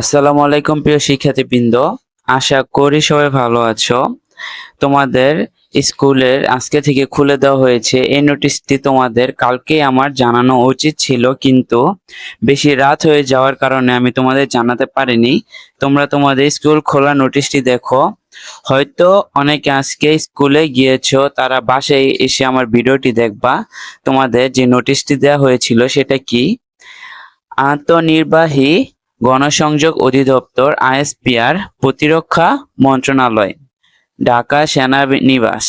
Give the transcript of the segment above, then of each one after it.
আসসালামু আলাইকুম প্রিয় শিক্ষার্থীবৃন্দ। আশা করি সবাই ভালো আছো। তোমাদের স্কুলের আজকে থেকে খুলে দেওয়া হয়েছে এই নোটিশটি তোমাদের কালকে আমার জানানো উচিত ছিল, কিন্তু বেশি রাত হয়ে যাওয়ার কারণে আমি তোমাদের জানাতে পারিনি। তোমরা তোমাদের স্কুল খোলা নোটিশটি দেখো। হয়তো অনেকে আজকে স্কুলে গিয়েছো, তারা বাসায় এসে আমার ভিডিওটি দেখবা। তোমাদের যে নোটিশটি দেওয়া হয়েছিল সেটা কি? আন্তনির্বাহী গণসংযোগ অধিদপ্তর আইএসপিআর প্রতিরক্ষা মন্ত্রণালয়, ঢাকা সেনানিবাস।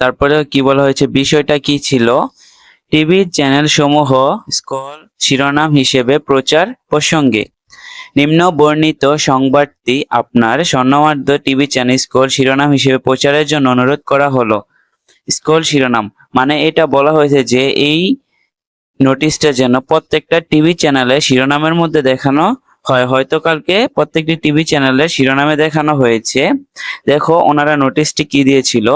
তারপরে কি বলা হয়েছে, বিষয়টা কি ছিল? টিভি চ্যানেল সমূহ স্কল শিরোনাম হিসেবে প্রচার প্রসঙ্গে নিম্ন বর্ণিত সংবাদটি আপনার স্বর্ণমার্ধ টিভি চ্যানেল স্কল শিরোনাম হিসেবে প্রচারের জন্য অনুরোধ করা হলো। স্কল শিরোনাম মানে এটা বলা হয়েছে যে এই নোটিশটা যেন প্রত্যেকটা টিভি চ্যানেলে শিরোনামের মধ্যে দেখানো হয়। হয়তো কালকে প্রত্যেকটি টিভি চ্যানেলে শিরোনামে দেখানো হয়েছে। দেখো, ওনারা নোটিশটি কি দিয়েছিল?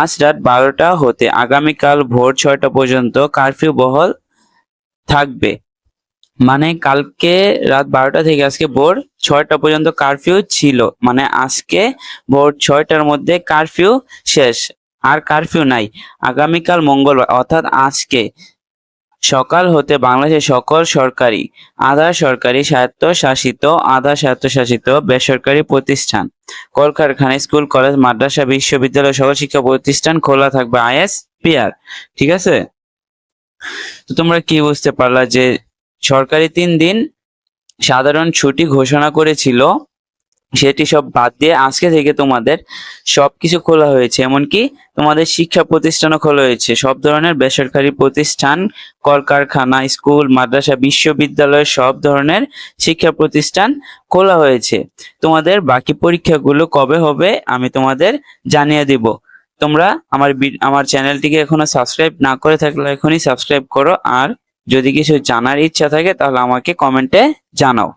আজ রাত বারোটা হতে আগামীকাল ভোর ছয়টা পর্যন্ত কারফিউ বহল থাকবে। মানে কালকে রাত বারোটা থেকে আজকে ভোর ছয়টা পর্যন্ত কারফিউ ছিল। মানে আজকে ভোর ছয়টার মধ্যে কারফিউ শেষ। আর কারফিউ নাই। আগামীকাল মঙ্গলবার, অর্থাৎ আজকে সকাল হতে বাংলাদেশের সকল সরকারি, আধা সরকারি স্বায়ত্তশাসিত, আধা স্বায়ত্তশাসিত বেসরকারি প্রতিষ্ঠান। কলকারখানা, স্কুল, কলেজ, মাদ্রাসা, বিশ্ববিদ্যালয় সকল শিক্ষা প্রতিষ্ঠান খোলা থাকবে আইএস পিআর ঠিক আছে? তো তোমরা কি বুঝতে পারলা যে সরকারি তিন দিন সাধারণ ছুটি ঘোষণা করেছিল সেটি সব বাদ দিয়ে আজকে থেকে তোমাদের সব কিছু খোলা হয়েছে। এমনকি তোমাদের শিক্ষা প্রতিষ্ঠানও খোলা হয়েছে। সব ধরনের বেসরকারি প্রতিষ্ঠান, কলকারখানা, স্কুল, মাদ্রাসা, বিশ্ববিদ্যালয়, সব ধরনের শিক্ষা প্রতিষ্ঠান খোলা হয়েছে। তোমাদের বাকি পরীক্ষাগুলো কবে হবে আমি তোমাদের জানিয়ে দিব। তোমরা আমার আমার চ্যানেলটিকে এখনও সাবস্ক্রাইব না করে থাকলে এখনই সাবস্ক্রাইব করো। আর যদি কিছু জানার ইচ্ছা থাকে তাহলে আমাকে কমেন্টে জানাও।